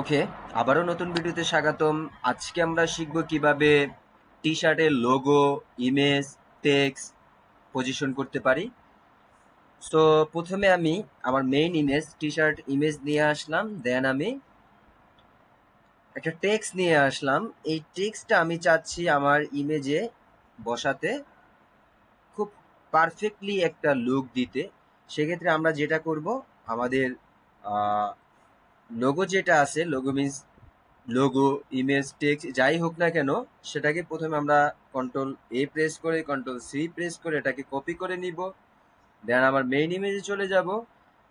ওকে, আবারও নতুন ভিডিওতে স্বাগতম। আজকে আমরা শিখব কীভাবে টি শার্টের লোগো ইমেজ টেক্স পজিশন করতে পারি। সো প্রথমে আমি আমার main image T shirt image নিয়ে আসলাম দেন আমি একটা টেক্স নিয়ে আসলাম। এই টেক্সটা আমি চাচ্ছি আমার ইমেজে বসাতে খুব পারফেক্টলি একটা লুক দিতে। সেক্ষেত্রে আমরা যেটা করব, আমাদের লোগো যেটা আছে logo means logo image text যাই হোক না কেন, সেটাকে প্রথমে আমরা কন্ট্রোল এ প্রেস করে কন্ট্রোল সি প্রেস করে, এটাকে কপি করে নিব। দেন আমার মেইন ইমেজে চলে যাব।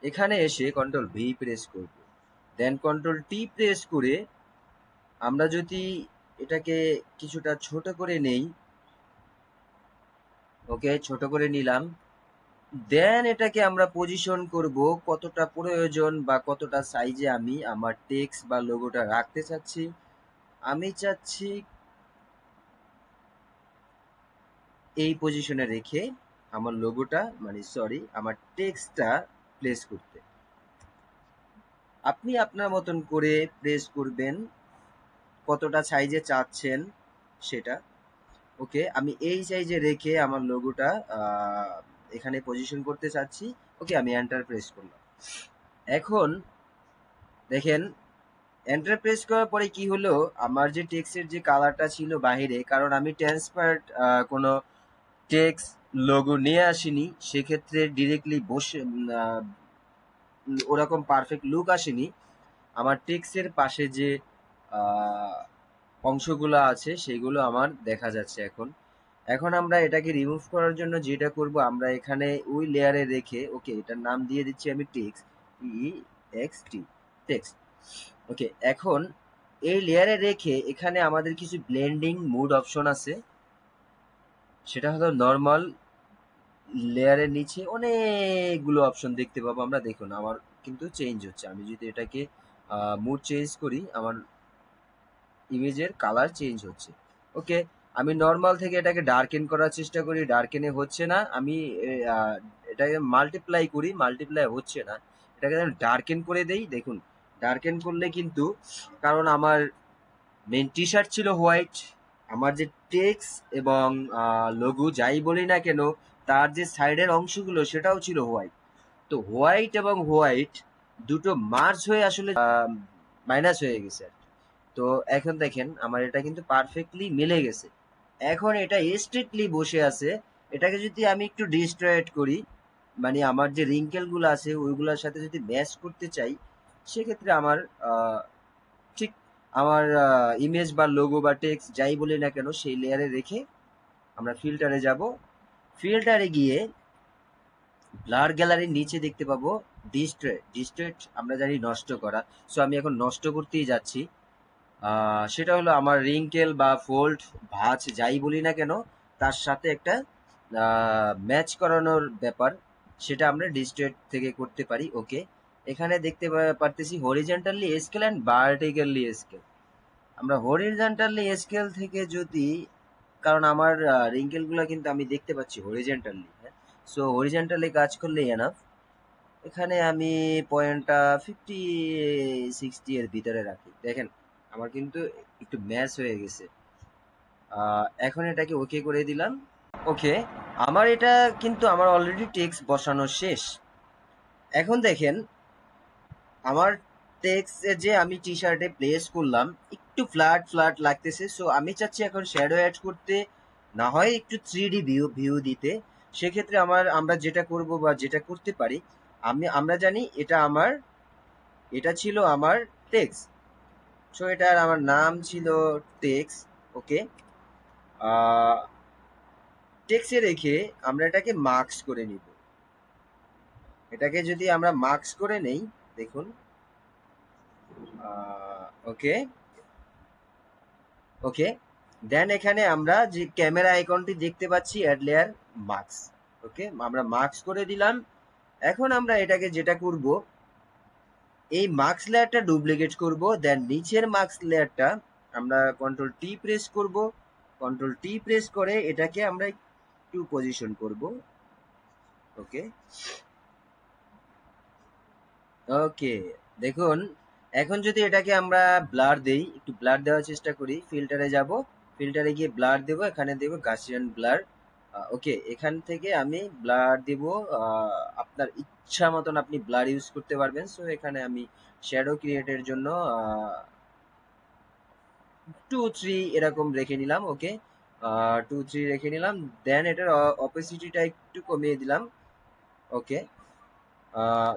এখানে এসে কন্ট্রোল ভি প্রেস করব। দেন কন্ট্রোল টি প্রেস করে আমরা যদি এটাকে কিছুটা ছোট করে নেই ওকে ছোট করে নিলাম। দেন এটাকে আমরা পজিশন করব কতটা প্রয়োজন বা কতটা সাইজে আমি আমার টেক্স বা লোগোটা রাখতে চাচ্ছি। আমি চাচ্ছি এই পজিশনে রেখে আমার লোগোটা মানে সরি আমার টেক্সটটা প্লেস করতে। আপনি আপনার মতন করে প্রেস করবেন কতটা সাইজে চাচ্ছেন সেটা। ওকে আমি এই সাইজে রেখে আমার লোগোটা এখানে পজিশন করতে চাচ্ছি ওকে আমি এন্টার প্রেস করলাম। এখন দেখেন এন্টার প্রেস করার পরে কি হলো? আমার যে টেক্সের যে কালারটা ছিল বাহিরে, কারণ আমি ট্রান্সপার্ট কোনো টেক্স লোগো নিয়ে আসিনি, সেক্ষেত্রে ডিরেক্টলি বসে ওরকম পারফেক্ট লুক আসেনি। আমার টেক্সের পাশে যে অংশগুলো আছে, সেগুলো আমার দেখা যাচ্ছে এখন। এখন আমরা এটাকে রিমুভ করার জন্য যেটা করব, আমরা এখানে ওই লেয়ারে রেখে ওকে এটার নাম দিয়ে দিচ্ছি আমি text E X T text okay এখন এই লেয়ারে রেখে এখানে আমাদের কিছু ব্লেন্ডিং মুড অপশন আছে। সেটা হলো নর্মাল লেয়ারের নিচে অনেকগুলো অপশন দেখতে পাবো আমরা। দেখুন, আমার কিন্তু চেঞ্জ হচ্ছে। আমি যদি এটাকে মুড চেঞ্জ করি, আমার ইমেজের কালার চেঞ্জ হচ্ছে। ওকে আমি নর্মাল থেকে এটাকে ডার্কেন করার চেষ্টা করি ডার্কেনে হচ্ছে না। আমি এটাকে মাল্টিপ্লাই করি মাল্টিপ্লাই হচ্ছে না। এটাকে ডার্কেন করে দেই, দেখুন। ডার্কেন করলে কিন্তু, কারণ আমার মেন টি শার্ট ছিল হোয়াইট আমার যে টেক্স এবং লঘু যাই বলি না কেন, তার যে সাইডের অংশগুলো সেটাও ছিল হোয়াইট তো হোয়াইট এবং হোয়াইট দুটো মার্চ হয়ে আসলে মাইনাস হয়ে গেছে তো এখন দেখেন, আমার এটা কিন্তু পারফেক্টলি মিলে গেছে। এখন এটা স্ট্রিক্টলি বসে আছে। এটাকে যদি আমি একটু ডিস্ট্রয়েট করি মানে আমার যে রিঙ্কেলগুলো আছে, ওইগুলোর সাথে যদি ম্যাচ করতে চাই, সেক্ষেত্রে আমার ঠিক আমার ইমেজ বা লোগো বা টেক্সট যাই বলি না কেন, সেই লেয়ারে রেখে আমরা ফিল্টারে যাব। ফিল্টারে গিয়ে ব্লার গ্যালারির নিচে দেখতে পাবো ডিস্ট্রেট ডিস্ট্রেট আমরা জানি নষ্ট করা। সো আমি এখন নষ্ট করতেই যাচ্ছি। সেটা হলো আমার রিঙ্কেল বা ফোল্ড ভাঁজ যাই বলি না কেন, তার সাথে একটা ম্যাচ করানোর ব্যাপার, সেটা আমরা ডিস্ট্রেট থেকে করতে পারি, ওকে। এখানে দেখতে পারতেছি horizontally scale and vertically scale আমরা হরিজেন্টালি স্কেল থেকে যদি, কারণ আমার রিঙ্কেলগুলো কিন্তু আমি দেখতে পাচ্ছি হরিজেন্টালি হ্যাঁ। সো হরিজেন্টালি কাজ করলে এনাফ এখানে আমি পয়েন্টটা ফিফটি সিক্সটি এর ভিতরে রাখি। দেখেন আমার কিন্তু একটু ম্যাচ হয়ে গেছে। এখন এটাকে ওকে করে দিলাম। ওকে আমার এটা কিন্তু আমার অলরেডি টেক্স বসানো শেষ। এখন দেখেন, আমার টেক্স যে আমি টি শার্টে প্লেস করলাম, একটু ফ্ল্যাট ফ্ল্যাট লাগতেছে। সো আমি চাচ্ছি এখন শ্যাডো অ্যাড করতে, না হয় একটু থ্রি ডি ভিউ ভিউ দিতে। সেক্ষেত্রে আমার, আমরা যেটা করব বা যেটা করতে পারি, আমি, আমরা জানি এটা আমার, এটা ছিল আমার টেক্স সো এটার আমার নাম ছিল টেক্স ওকে টেক্সে রেখে আমরা এটাকে মার্কস করে নিব। এটাকে যদি আমরা মার্কস করে নেই, দেখুন ওকে ওকে দেন এখানে আমরা যে ক্যামেরা আইকনটি দেখতে পাচ্ছি অ্যাড লেয়ার মার্কস ওকে আমরা মার্কস করে দিলাম। এখন আমরা এটাকে যেটা করব এই মার্কস লেয়ারটা ডুপ্লিকেট করব দেন নিচের মার্কস লেয়ারটা আমরা কন্ট্রোল টি প্রেস করব কন্ট্রোল টি প্রেস করে এটাকে আমরা একটু পজিশন করব। ওকে ওকে দেখুন, এখন যদি এটাকে আমরা ব্লার দেই, একটু ব্লার দেওয়ার চেষ্টা করি ফিল্টারে যাব ফিল্টারে গিয়ে ব্লার দেব, এখানে দেব গাছিয়ান ব্লার ওকে এখান থেকে আমি ব্লার দিব আপনার ইচ্ছা মতন আপনি ব্লার ইউজ করতে পারবেন। সো এখানে আমি শ্যাডো ক্রিয়েটের জন্য টু থ্রি এরকম রেখে নিলাম ওকে টু থ্রি রেখে নিলাম দেন এটার অপোসিটিটা একটু কমিয়ে দিলাম ওকে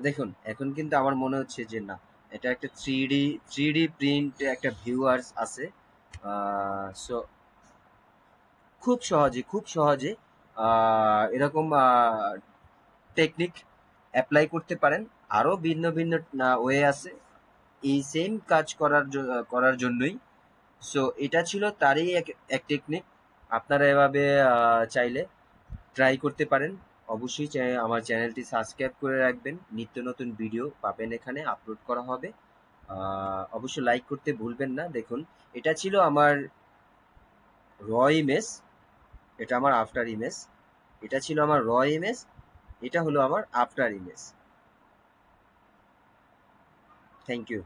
দেখুন, এখন কিন্তু আমার মনে হচ্ছে যে না, এটা একটা three D three D print একটা ভিউয়ার্স আছে। সো খুব সহজে খুব সহজে এরকম টেকনিক অ্যাপ্লাই করতে পারেন। আরও ভিন্ন ভিন্ন ওয়ে আছে। এই সেম কাজ করার করার জন্যই। সো এটা ছিল তারই এক এক টেকনিক আপনারা এভাবে চাইলে ট্রাই করতে পারেন। অবশ্যই আমার চ্যানেলটি সাবস্ক্রাইব করে রাখবেন। নিত্য নতুন ভিডিও পাবেন এখানে আপলোড করা হবে। অবশ্যই লাইক করতে ভুলবেন না। দেখুন, এটা ছিল আমার র ইমেজ এটা আমার আফটার ইমেজ এটা ছিল আমার র ইমেজ এটা হলো আমার আফটার ইমেজ থ্যাংক ইউ